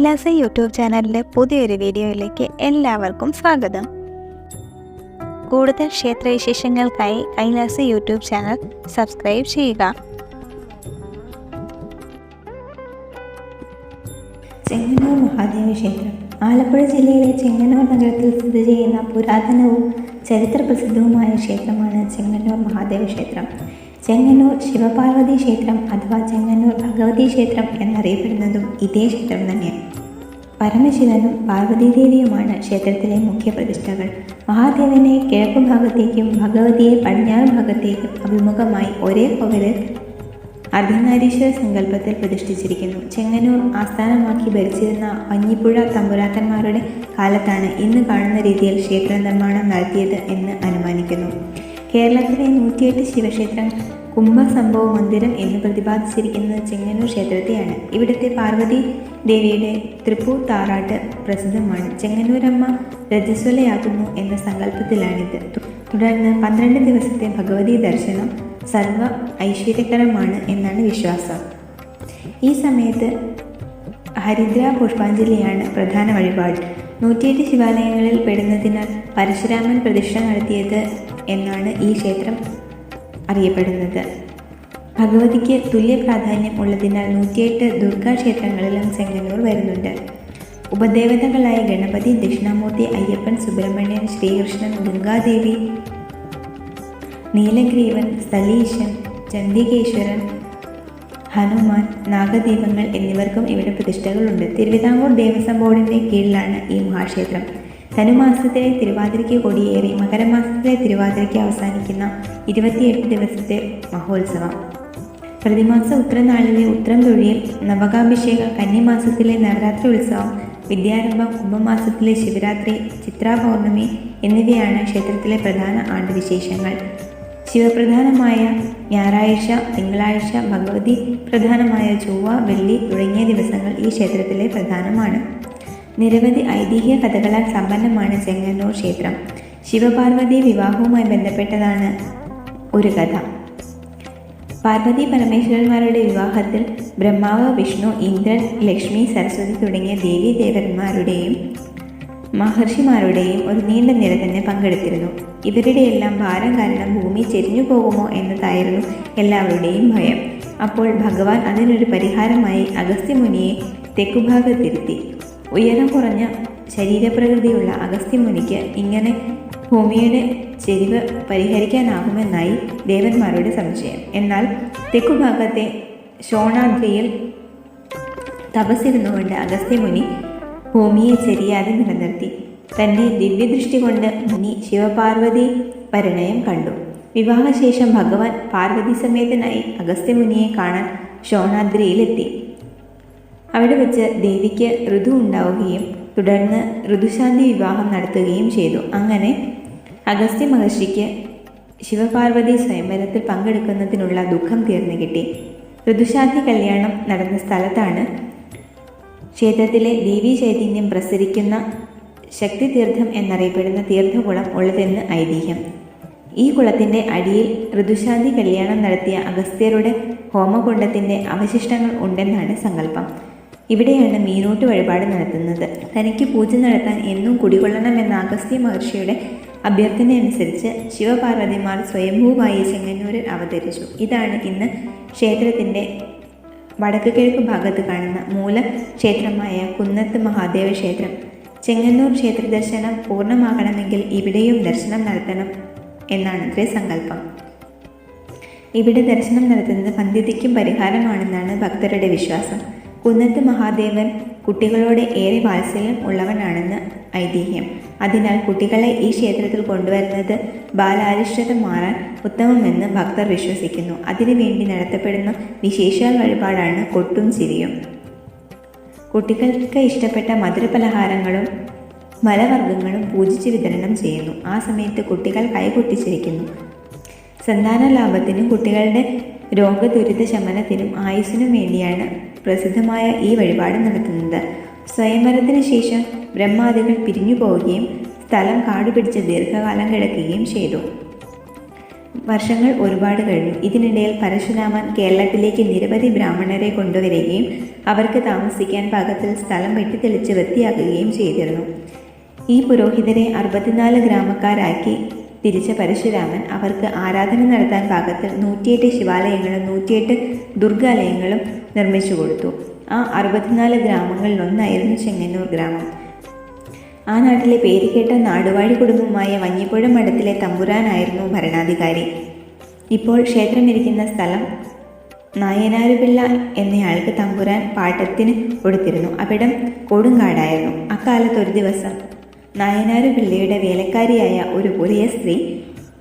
Kailasa YouTube ചാനലിലെ പുതിയൊരു വീഡിയോയിലേക്ക് എല്ലാവർക്കും സ്വാഗതം. കൂടുതൽ ക്ഷേത്രവിശേഷങ്ങൾക്കായി കൈലാസ യൂട്യൂബ് ചാനൽ സബ്സ്ക്രൈബ് ചെയ്യുക. ചെങ്ങന്നൂർ മഹാദേവ ക്ഷേത്രം. ആലപ്പുഴ ജില്ലയിലെ ചെങ്ങന്നൂർ നഗരത്തിൽ സ്ഥിതി ചെയ്യുന്ന പുരാതനവും ചരിത്ര പ്രസിദ്ധവുമായ ക്ഷേത്രമാണ് ചെങ്ങന്നൂർ മഹാദേവ ക്ഷേത്രം. ചെങ്ങന്നൂർ ശിവപാർവതി ക്ഷേത്രം അഥവാ ചെങ്ങന്നൂർ ഭഗവതി ക്ഷേത്രം എന്നറിയപ്പെടുന്നതും ഇതേ ക്ഷേത്രം തന്നെയാണ്. പരമശിവനും പാർവതീദേവിയുമാണ് ക്ഷേത്രത്തിലെ മുഖ്യ പ്രതിഷ്ഠകൾ മഹാദേവനെ കിഴക്കു ഭാഗത്തേക്കും ഭഗവതിയെ പടിഞ്ഞാറ് ഭാഗത്തേക്കും അഭിമുഖമായി ഒരേ കോവിലിൽ അർദ്ധനാരീശ്വര സങ്കല്പത്തിൽ പ്രതിഷ്ഠിച്ചിരിക്കുന്നു. ചെങ്ങന്നൂർ ആസ്ഥാനമാക്കി ഭരിച്ചിരുന്ന വഞ്ഞിപ്പുഴ തമ്പുരാക്കന്മാരുടെ കാലത്താണ് ഇന്ന് കാണുന്ന രീതിയിൽ ക്ഷേത്ര നിർമ്മാണം നടത്തിയത് എന്ന് അനുമാനിക്കുന്നു. കേരളത്തിലെ നൂറ്റിയെട്ട് ശിവക്ഷേത്രം കുംഭസംഭവ മന്ദിരം എന്ന് പ്രതിപാദിച്ചിരിക്കുന്നത് ചെങ്ങന്നൂർ ക്ഷേത്രത്തെയാണ്. ഇവിടുത്തെ പാർവതി ദേവിയുടെ തൃപ്പൂർ താറാട്ട് പ്രസിദ്ധമാണ്. ചെങ്ങന്നൂരമ്മ രജസ്വലയാകുന്നു എന്ന സങ്കല്പത്തിലാണിത്. തുടർന്ന് പന്ത്രണ്ട് ദിവസത്തെ ഭഗവതി ദർശനം സർവ ഐശ്വര്യകരമാണ് എന്നാണ് വിശ്വാസം. ഈ സമയത്ത് ഹരിദ്ര പുഷ്പാഞ്ജലിയാണ് പ്രധാന വഴിപാട്. നൂറ്റിയെട്ട് ശിവാലയങ്ങളിൽ പെടുന്നതിനാൽ പരശുരാമൻ പ്രതിഷ്ഠ നടത്തിയത് എന്നാണ് ഈ ക്ഷേത്രം അറിയപ്പെടുന്നത്. ഭഗവതിക്ക് തുല്യ പ്രാധാന്യം ഉള്ളതിനാൽ നൂറ്റിയെട്ട് ദുർഗാ ക്ഷേത്രങ്ങളിലും ചെങ്ങന്നൂർ വരുന്നുണ്ട്. ഉപദേവതകളായ ഗണപതി ദക്ഷിണാമൂർത്തി അയ്യപ്പൻ സുബ്രഹ്മണ്യൻ ശ്രീകൃഷ്ണൻ ഗംഗാദേവി നീലഗ്രീവൻ സലീശൻ ചണ്ഡികേശ്വരൻ ഹനുമാൻ നാഗദീപങ്ങൾ എന്നിവർക്കും ഇവിടെ പ്രതിഷ്ഠകളുണ്ട്. തിരുവിതാംകൂർ ദേവസ്വം ബോർഡിന്റെ കീഴിലാണ് ഈ മഹാക്ഷേത്രം. ധനുമാസത്തിലെ തിരുവാതിരയ്ക്ക് കൊടിയേറി മകരമാസത്തിലെ തിരുവാതിരയ്ക്ക് അവസാനിക്കുന്ന ഇരുപത്തിയെട്ട് ദിവസത്തെ മഹോത്സവം. പ്രതിമാസ ഉത്രനാളിലെ ഉത്രം തൊഴിയിൽ നവകാഭിഷേകം കന്നിമാസത്തിലെ നവരാത്രി ഉത്സവം വിദ്യാരംഭം കുംഭമാസത്തിലെ ശിവരാത്രി ചിത്രാപൗർണമി എന്നിവയാണ് ക്ഷേത്രത്തിലെ പ്രധാന ആണ്ടുവിശേഷങ്ങൾ. ശിവപ്രധാനമായ ഞായറാഴ്ച തിങ്കളാഴ്ച ഭഗവതി പ്രധാനമായ ചൊവ്വ വെള്ളി തുടങ്ങിയ ദിവസങ്ങൾ ഈ ക്ഷേത്രത്തിലെ പ്രധാനമാണ്. നിരവധി ഐതിഹ്യ കഥകളാൽ സമ്പന്നമാണ് ചെങ്ങന്നൂർ ക്ഷേത്രം. ശിവപാർവതി വിവാഹവുമായി ബന്ധപ്പെട്ടതാണ് ഒരു കഥ. പാർവതി പരമേശ്വരന്മാരുടെ വിവാഹത്തിൽ ബ്രഹ്മാവ് വിഷ്ണു ഇന്ദ്രൻ ലക്ഷ്മി സരസ്വതി തുടങ്ങിയ ദേവീ ദേവന്മാരുടെയും മഹർഷിമാരുടെയും ഒരു നീണ്ട നിര തന്നെ പങ്കെടുത്തിരുന്നു. ഇവരുടെയെല്ലാം ഭാരം കാരണം ഭൂമി ചെരിഞ്ഞു പോകുമോ എന്നതായിരുന്നു എല്ലാവരുടെയും ഭയം. അപ്പോൾ ഭഗവാൻ അതിനൊരു പരിഹാരമായി അഗസ്ത്യമുനിയെ തെക്കുഭാഗത്തിരുത്തി. ഉയരം കുറഞ്ഞ ശരീരപ്രകൃതിയുള്ള അഗസ്ത്യമുനിക്ക് ഇങ്ങനെ ഭൂമിയുടെ ചെരിവ് പരിഹരിക്കാനാകുമെന്നായി ദേവന്മാരുടെ സംശയം. എന്നാൽ തെക്കുഭാഗത്തെ ശോണാദ്രിയിൽ തപസ്സിരുന്നുകൊണ്ട് അഗസ്ത്യമുനി ഭൂമിയെ ചെരിയാതെ നിലനിർത്തി. തന്റെ ദിവ്യദൃഷ്ടി കൊണ്ട് മുനി ശിവപാർവതി പരിണയം കണ്ടു. വിവാഹശേഷം ഭഗവാൻ പാർവതി സമേതനായി അഗസ്ത്യമുനിയെ കാണാൻ ശോണാദ്രിയിലെത്തി. അവിടെ വെച്ച് ദേവിക്ക് ഋതു ഉണ്ടാവുകയും തുടർന്ന് ഋതുശാന്തി വിവാഹം നടത്തുകയും ചെയ്തു. അങ്ങനെ അഗസ്ത്യ മഹർഷിക്ക് ശിവപാർവതി സ്വയംവരത്തിൽ പങ്കെടുക്കുന്നതിനുള്ള ദുഃഖം തീർന്നു കിട്ടി. ഋതുശാന്തി കല്യാണം നടന്ന സ്ഥലത്താണ് ക്ഷേത്രത്തിലെ ദേവീ ചൈതന്യം പ്രസരിക്കുന്ന ശക്തിതീർത്ഥം എന്നറിയപ്പെടുന്ന തീർത്ഥകുളം ഉള്ളതെന്ന് ഐതിഹ്യം. ഈ കുളത്തിന്റെ അടിയിൽ ഋതുശാന്തി കല്യാണം നടത്തിയ അഗസ്ത്യരുടെ ഹോമകുണ്ടത്തിന്റെ അവശിഷ്ടങ്ങൾ ഉണ്ടെന്നാണ് സങ്കല്പം. ഇവിടെയാണ് മീനോട്ട് വഴിപാട് നടത്തുന്നത്. തനിക്ക് പൂജ നടത്താൻ എന്നും കുടികൊള്ളണമെന്ന അഗസ്ത്യ മഹർഷിയുടെ അഭ്യർത്ഥന അനുസരിച്ച് ശിവപാർവതിമാർ സ്വയംഭൂവായി ചെങ്ങന്നൂരിൽ അവതരിച്ചു. ഇതാണ് ഇന്ന് ക്ഷേത്രത്തിന്റെ വടക്ക് കിഴക്ക് ഭാഗത്ത് കാണുന്ന മൂല ക്ഷേത്രമായ കുന്നത്ത് മഹാദേവ ക്ഷേത്രം. ചെങ്ങന്നൂർ ക്ഷേത്ര ദർശനം പൂർണമാകണമെങ്കിൽ ഇവിടെയും ദർശനം നടത്തണം എന്നാണ് ഇത്രേ സങ്കല്പം. ഇവിടെ ദർശനം നടത്തുന്നത് പന്തിഥിക്കും പരിഹാരമാണെന്നാണ് ഭക്തരുടെ വിശ്വാസം. കുന്നത്ത് മഹാദേവൻ കുട്ടികളോട് ഏറെ വാത്സല്യം ഉള്ളവനാണെന്ന് ഐതിഹ്യം. അതിനാൽ കുട്ടികളെ ഈ ക്ഷേത്രത്തിൽ കൊണ്ടുവരുന്നത് ബാലാരിഷ്ടത മാറാൻ ഉത്തമമെന്ന് ഭക്തർ വിശ്വസിക്കുന്നു. അതിനുവേണ്ടി നടത്തപ്പെടുന്ന വിശേഷാൽ വഴിപാടാണ് കൊട്ടും ചിരിയും. കുട്ടികൾക്ക് ഇഷ്ടപ്പെട്ട മധുരപലഹാരങ്ങളും മലവർഗങ്ങളും പൂജിച്ച് വിതരണം ചെയ്യുന്നു. ആ സമയത്ത് കുട്ടികൾ കൈകൊട്ടിച്ചിരിക്കുന്നു സന്താന ലാഭത്തിനും കുട്ടികളുടെ രോഗദുരിത ശമനത്തിനും ആയുസ്സിനും വേണ്ടിയാണ് പ്രസിദ്ധമായ ഈ വഴിപാട് നടത്തുന്നത്. സ്വയംവരത്തിന് ശേഷം ബ്രഹ്മാദികൾ പിരിഞ്ഞു പോവുകയും സ്ഥലം കാടുപിടിച്ച് ദീർഘകാലം കിടക്കുകയും ചെയ്തു. വർഷങ്ങൾ ഒരുപാട് കഴിഞ്ഞു. ഇതിനിടയിൽ പരശുരാമൻ കേരളത്തിലേക്ക് നിരവധി ബ്രാഹ്മണരെ കൊണ്ടുവരികയും അവർക്ക് താമസിക്കാൻ പാകത്തിൽ സ്ഥലം വെട്ടിത്തെളിച്ച് വൃത്തിയാക്കുകയും ചെയ്തിരുന്നു. ഈ പുരോഹിതരെ അറുപത്തിനാല് ഗ്രാമക്കാരാക്കി തിരിച്ച പരശുരാമൻ അവർക്ക് ആരാധന നടത്താൻ പാകത്തിൽ നൂറ്റിയെട്ട് ശിവാലയങ്ങളും നൂറ്റിയെട്ട് ദുർഗാലയങ്ങളും നിർമ്മിച്ചു കൊടുത്തു. ആ അറുപത്തിനാല് ഗ്രാമങ്ങളിലൊന്നായിരുന്നു ചെങ്ങന്നൂർ ഗ്രാമം. ആ നാട്ടിലെ പേരുകേട്ട നാടുവാഴി കുടുംബമായ വഞ്ഞിപ്പുഴ മഠത്തിലെ തമ്പുരാനായിരുന്നു ഭരണാധികാരി. ഇപ്പോൾ ക്ഷേത്രമിരിക്കുന്ന സ്ഥലം നായനാരുപിള്ള എന്നയാൾക്ക് തമ്പുരാൻ പാട്ടത്തിന് കൊടുത്തിരുന്നു. അവിടം കൊടുങ്കാടായിരുന്നു. അക്കാലത്ത് ഒരു ദിവസം നായനാരുപിള്ളയുടെ വേലക്കാരിയായ ഒരു പുതിയ സ്ത്രീ.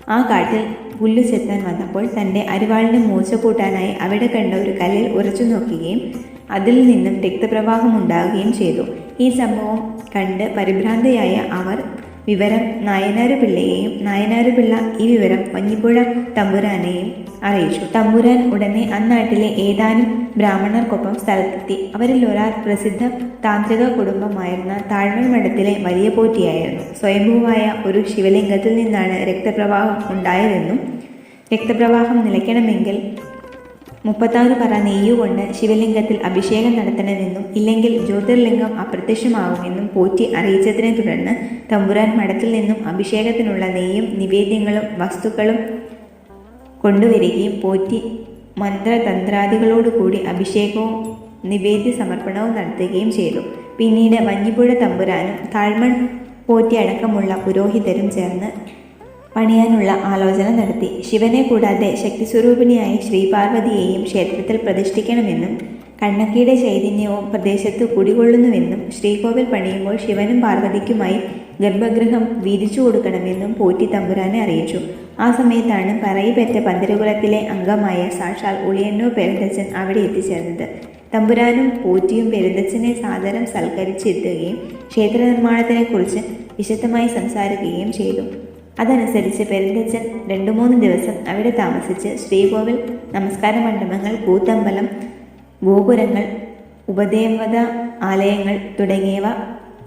ആ കാട്ടിൽ പുല്ലു ചെത്താൻ വന്നപ്പോൾ തന്റെ അരിവാളിന് മൂച്ച കൂട്ടാനായി അവിടെ കണ്ട ഒരു കല്ലിൽ ഉറച്ചു നോക്കുകയും അതിൽ നിന്നും രക്തപ്രവാഹം ഉണ്ടാവുകയും ചെയ്തു. ഈ സംഭവം കണ്ട് പരിഭ്രാന്തയായ അവർ വിവരം നായനാരു പിള്ളയെയും നായനാരു പിള്ള ഈ വിവരം വഞ്ഞിപ്പുഴ തമ്പുരാനെയും അറിയിച്ചു. തമ്പുരാൻ ഉടനെ അന്നാട്ടിലെ ഏതാനും ബ്രാഹ്മണർക്കൊപ്പം സ്ഥലത്തെത്തി. അവരിൽ ഒരാൾ പ്രസിദ്ധ താന്ത്രിക കുടുംബമായിരുന്ന താഴ്മൺ മഠത്തിലെ വലിയ പോറ്റിയായിരുന്നു. സ്വയംഭൂവായ ഒരു ശിവലിംഗത്തിൽ നിന്നാണ് രക്തപ്രവാഹം ഉണ്ടായതെന്നും രക്തപ്രവാഹം നിലയ്ക്കണമെങ്കിൽ മുപ്പത്താറ് പറ നെയ്യുകൊണ്ട് ശിവലിംഗത്തിൽ അഭിഷേകം നടത്തണമെന്നും ഇല്ലെങ്കിൽ ജ്യോതിർലിംഗം അപ്രത്യക്ഷമാകുമെന്നും പോറ്റി അറിയിച്ചതിനെ തുടർന്ന് തമ്പുരാൻ മഠത്തിൽ നിന്നും അഭിഷേകത്തിനുള്ള നെയ്യും നിവേദ്യങ്ങളും വസ്തുക്കളും കൊണ്ടുവരികയും പോറ്റി മന്ത്രതന്ത്രാദികളോടുകൂടി അഭിഷേകവും നിവേദ്യ സമർപ്പണവും നടത്തുകയും ചെയ്തു. പിന്നീട് വഞ്ഞിപ്പുഴ തമ്പുരാനും താഴ്മൺ പോറ്റി അടക്കമുള്ള പുരോഹിതരും ചേർന്ന് പണിയാനുള്ള ആലോചന നടത്തി. ശിവനെ കൂടാതെ ശക്തിസ്വരൂപിണിയായ ശ്രീപാർവതിയെയും ക്ഷേത്രത്തിൽ പ്രതിഷ്ഠിക്കണമെന്നും കണ്ണക്കിയുടെ ചൈതന്യവും പ്രദേശത്ത് കുടികൊള്ളുന്നുവെന്നും ശ്രീകോവിൽ പണിയുമ്പോൾ ശിവനും പാർവതിക്കുമായി ഗർഭഗൃഹം വീതിച്ചു കൊടുക്കണമെന്നും പോറ്റി തമ്പുരാനെ അറിയിച്ചു. ആ സമയത്താണ് പറയിപ്പറ്റ പന്തിരകുലത്തിലെ അംഗമായ സാക്ഷാൽ ഉളിയണ്ണൂർ പെരുന്തച്ചൻ അവിടെ എത്തിച്ചേർന്നത്. തമ്പുരാനും പോറ്റിയും പെരുന്തച്ചനെ സാദരം സൽക്കരിച്ചെത്തുകയും ക്ഷേത്ര നിർമ്മാണത്തിനെക്കുറിച്ച് വിശദമായി സംസാരിക്കുകയും ചെയ്തു. അതനുസരിച്ച് പെരുന്തച്ചൻ രണ്ടു മൂന്ന് ദിവസം അവിടെ താമസിച്ച് ശ്രീകോവിൽ നമസ്കാര മണ്ഡപങ്ങൾ കൂത്തമ്പലം ഗോപുരങ്ങൾ ഉപദേവത ആലയങ്ങൾ തുടങ്ങിയവ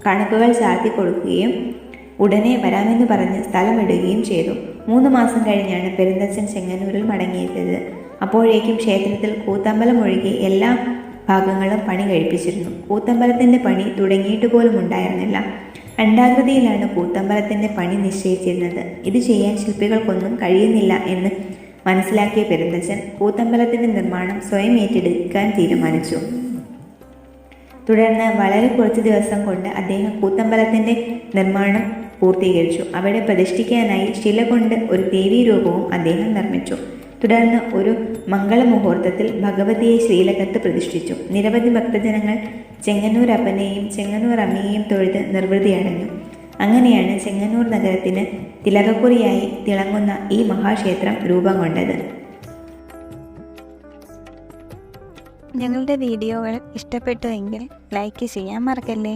കണക്കുകൾ ചാർത്തി കൊടുക്കുകയും ഉടനെ വരാമെന്ന് പറഞ്ഞ് സ്ഥലമിടുകയും ചെയ്തു. മൂന്ന് മാസം കഴിഞ്ഞാണ് പെരുന്തച്ചൻ ചെങ്ങന്നൂരിൽ മടങ്ങിയെത്തിയത്. അപ്പോഴേക്കും ക്ഷേത്രത്തിൽ കൂത്തമ്പലം ഒഴികെ എല്ലാ ഭാഗങ്ങളും പണി കഴിപ്പിച്ചിരുന്നു. കൂത്തമ്പലത്തിന്റെ പണി തുടങ്ങിയിട്ട് പോലും ഉണ്ടായിരുന്നില്ല. അണ്ടാകൃതിയിലാണ് കൂത്തമ്പലത്തിന്റെ പണി നിശ്ചയിച്ചിരുന്നത്. ഇത് ചെയ്യാൻ ശില്പികൾക്കൊന്നും കഴിയുന്നില്ല എന്ന് മനസ്സിലാക്കിയ പെരുന്തച്ചൻ കൂത്തമ്പലത്തിന്റെ നിർമ്മാണം സ്വയം ഏറ്റെടുക്കാൻ തീരുമാനിച്ചു. തുടർന്ന് വളരെ കുറച്ച് ദിവസം കൊണ്ട് അദ്ദേഹം കൂത്തമ്പലത്തിന്റെ നിർമ്മാണം പൂർത്തീകരിച്ചു. അവിടെ പ്രതിഷ്ഠിക്കാനായി ശില കൊണ്ട് ഒരു ദേവീരൂപവും അദ്ദേഹം നിർമ്മിച്ചു. തുടർന്ന് ഒരു മംഗളമുഹൂർത്തത്തിൽ ഭഗവതിയെ ശ്രീലകത്ത് പ്രതിഷ്ഠിച്ചു. നിരവധി ഭക്തജനങ്ങൾ ചെങ്ങന്നൂർ അപ്പനെയും ചെങ്ങന്നൂർ അമ്മയെയും തൊഴുത് നിർവൃതിയടഞ്ഞു അങ്ങനെയാണ് ചെങ്ങന്നൂർ നഗരത്തിന് തിലകക്കുറിയായി തിളങ്ങുന്ന ഈ മഹാക്ഷേത്രം രൂപം കൊണ്ടത്. ഞങ്ങളുടെ വീഡിയോകൾ ഇഷ്ടപ്പെട്ടുവെങ്കിൽ ലൈക്ക് ചെയ്യാൻ മറക്കല്ലേ?